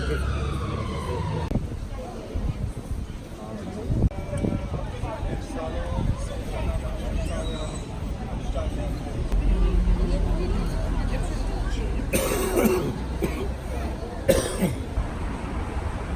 Okay.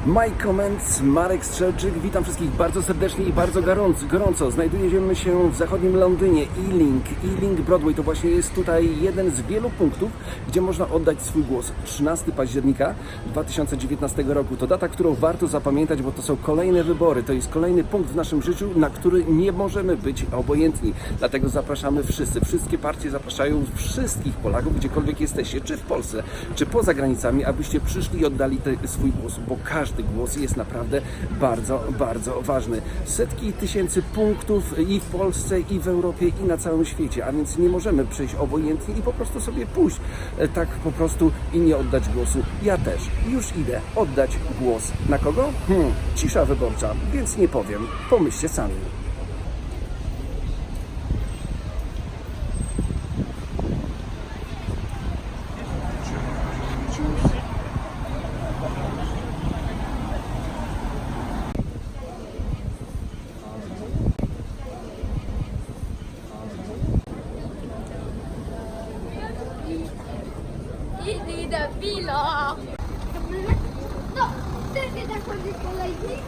Mike Comments, Marek Strzelczyk, witam wszystkich bardzo serdecznie i bardzo gorąco. gorąco. Znajdujemy się w zachodnim Londynie, Ealing. Ealing Broadway to właśnie jest tutaj jeden z wielu punktów, gdzie można oddać swój głos. 13 października 2019 roku to data, którą warto zapamiętać, bo to są kolejne wybory. To jest kolejny punkt w naszym życiu, na który nie możemy być obojętni. Dlatego zapraszamy wszyscy. Wszystkie partie zapraszają wszystkich Polaków, gdziekolwiek jesteście, czy w Polsce, czy poza granicami, abyście przyszli i oddali te, swój głos, bo każdy głos jest naprawdę bardzo, bardzo ważny. Setki tysięcy punktów i w Polsce, i w Europie, i na całym świecie, a więc nie możemy przejść obojętnie i po prostu sobie pójść e, tak po prostu i nie oddać głosu. Ja też już idę oddać głos. Na kogo? Hmm, cisza wyborcza, więc nie powiem. Pomyślcie sami. the vlog. No, this is a lady.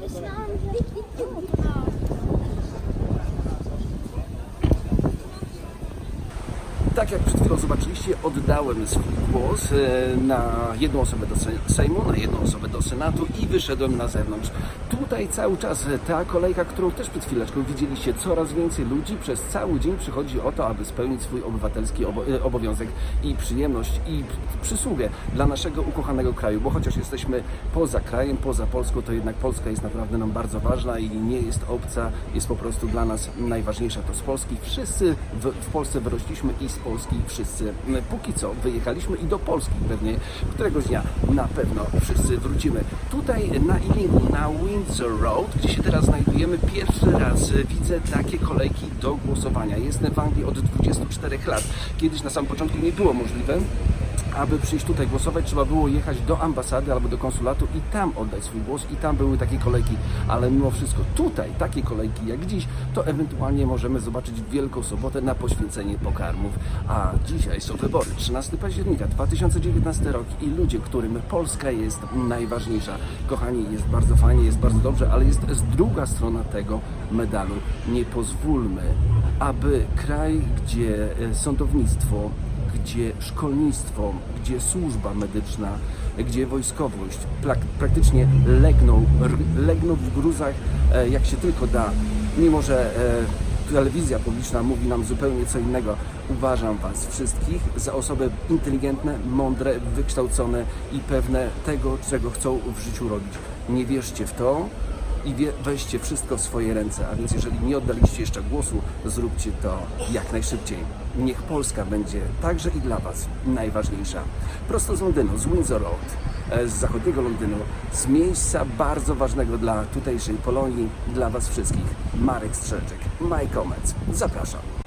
Krishna. Tak jak przed chwilą zobaczyliście, oddałem swój głos e, na jedną osobę do Se- Sejmu, na jedną osobę do Senatu i wyszedłem na zewnątrz. Tutaj cały czas ta kolejka, którą też przed chwileczką widzieliście, coraz więcej ludzi przez cały dzień przychodzi o to, aby spełnić swój obywatelski e, obowiązek i przyjemność i przysługę dla naszego ukochanego kraju, bo chociaż jesteśmy poza krajem, poza Polską, to jednak Polska jest naprawdę nam bardzo ważna i nie jest obca, jest po prostu dla nas najważniejsza. To z Polski wszyscy w, w Polsce wyrośliśmy i z Polski wszyscy póki co wyjechaliśmy i do Polski pewnie któregoś dnia na pewno wszyscy wrócimy. Tutaj na Ealingu, na Windsor Road, gdzie się teraz znajdujemy, pierwszy raz widzę takie kolejki do głosowania. Jestem w Anglii od 24 lat. Kiedyś na samym początku nie było możliwe, aby przyjść tutaj głosować, trzeba było jechać do ambasady albo do konsulatu i tam oddać swój głos i tam były takie kolejki, ale mimo wszystko tutaj takie kolejki jak dziś, to ewentualnie możemy zobaczyć w Wielką Sobotę na poświęcenie pokarmów, a dzisiaj są wybory, 13 października 2019 rok i ludzie, którym Polska jest najważniejsza. Kochani, jest bardzo fajnie, jest bardzo dobrze, ale jest druga strona tego medalu. Nie pozwólmy, aby kraj, gdzie e, sądownictwo gdzie szkolnictwo, gdzie służba medyczna, gdzie wojskowość prak- praktycznie legną, legną w gruzach e, jak się tylko da, mimo że e, telewizja publiczna mówi nam zupełnie co innego. Uważam Was wszystkich za osoby inteligentne, mądre, wykształcone i pewne tego, czego chcą w życiu robić. Nie wierzcie w to, i weźcie wszystko w swoje ręce. A więc jeżeli nie oddaliście jeszcze głosu, zróbcie to jak najszybciej. Niech Polska będzie także i dla Was najważniejsza. Prosto z Londynu, z Windsor Road, e, z zachodniego Londynu, z miejsca bardzo ważnego dla tutejszej Polonii, dla Was wszystkich. Marek Strzelczyk, My Comments. Zapraszam.